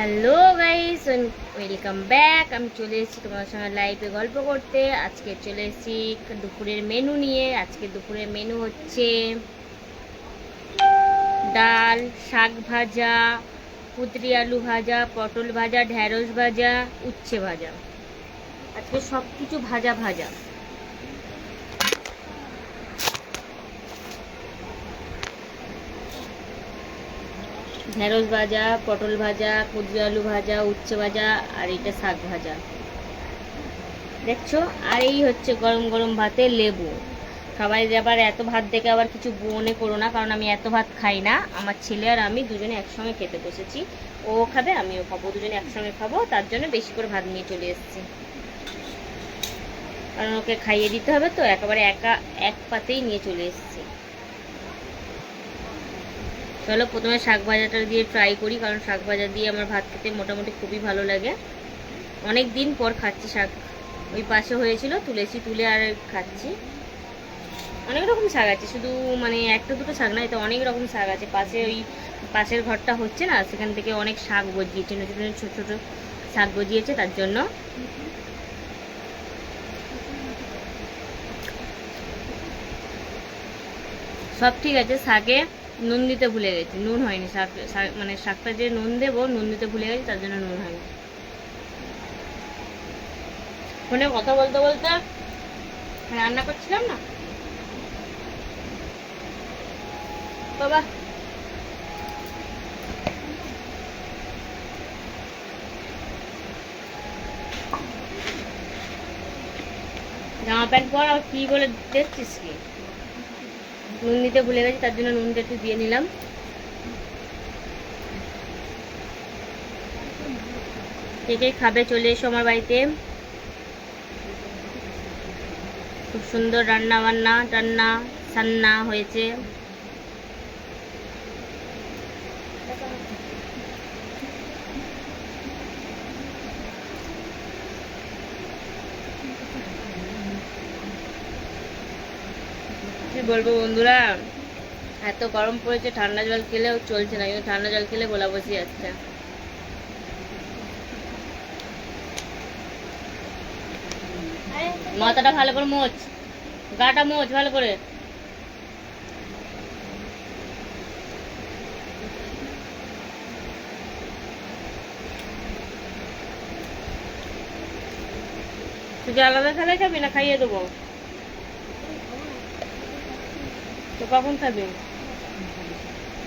Hello guys welcome back আমি চলে এসেছি তোমার সঙ্গে লাইভে গল্প করতে। আজকে চলে এসেছি দুপুরের মেনু নিয়ে। আজকে দুপুরের মেনু হচ্ছে ডাল, শাক ভাজা, কুদরি আলু ভাজা, পটল ভাজা ঢ্যাঁড়স ভাজা, উচ্ছে ভাজা। আজকে সব কিছু ভাজা ভাজা। ঢেঁড়স ভাজা, পটল ভাজা, কুদরি আলু ভাজা, উচ্ছে ভাজা আর এটা শাক ভাজা। দেখছ? আর এই হচ্ছে গরম গরম ভাতে লেবু। সবাই আবার এত ভাত দেখে আবার কিছু মনে করো না, কারণ আমি এত ভাত খাই না। আমার ছেলে আর আমি দুজনে একসঙ্গে খেতে বসেছি। ও খাবে, আমিও খাব, দুজনে একসঙ্গে খাব। তার জন্য বেশি করে ভাত নিয়ে চলে এসেছি। কারণ ওকে খাইয়ে দিতে হবে তো, একেবারে একা এক পাতেই নিয়ে চলে এসেছি। চলো প্রথমে শাক ভাজাটা দিয়ে ট্রাই করি, কারণ শাক ভাজা দিয়ে আমার ভাত খেতে মোটামুটি খুবই ভালো লাগে। অনেক দিন পর খাচ্ছি শাক। ওই পাশে হয়েছিল, তুলেছি, তুলে আর খাচ্ছি। অনেক রকম শাক আছে, শুধু মানে একটা দুটো শাক না এটা অনেক রকম শাক আছে। পাশে ওই পাশের ঘরটা হচ্ছে না, সেখান থেকে অনেক শাক গজিয়েছে নতুন ছোটো ছোটো শাক গজিয়েছে, তার জন্য। সব ঠিক আছে, শাকে নুন দিতে ভুলে গেছি। নুন হয়নি, শাক মানে শাকটা যে নুন দেবো, নুন দিতে ভুলে গেছি, তার জন্য নুন হয়নি। ফোনে কথা বলতে বলতে রান্না করছিলাম না? বাবা। জামা প্যান্ট পর কি বলে দেখছিস কি? নুন দিতে ভুলে গেছি, তার জন্য নুনটা একটু দিয়ে নিলাম। কে কে খাবে চলে এসো আমার বাড়িতে। খুব সুন্দর রান্না বান্না টান্না, সান্না হয়েছে। বলব বন্ধুরা? এত গরম পড়েছে, ঠান্ডা জল খেলেও চলছে না, কিন্তু ঠান্ডা জল খেলে গোলা বসে যাচ্ছে। মাথাটা ভালো করে মোচ গাটা মোচ ভালো করে। তুই আলাদা খালে খাবি না খাইয়ে দেবো? তো কখন খাবি?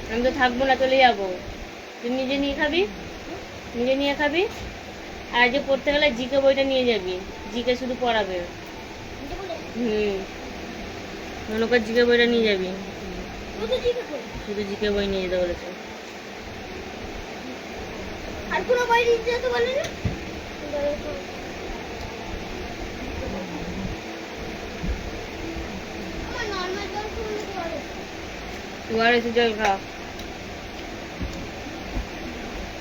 আমি তো থাকব না, চলে যাব। তুই নিজে নিয়ে খাবি? নিজে নিয়ে খাবি? আর যে পড়তে গেলে জিকে বইটা নিয়ে যাবি। জিকে শুধু পড়াবে। হুম। মনে কর জিকে বইটা নিয়ে যাবি। শুধু জিকে বই নিয়ে যেতে বলেছে। আর কোনো বই দিতে যেতে বলে না আমার নর্মাল জল খুলে পড়ে তুয়ার এসে জল খা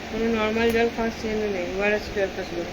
কোনো নর্মাল জল খাওয়ার সেন্ড নেই। ওয়ার এসে জল শুধু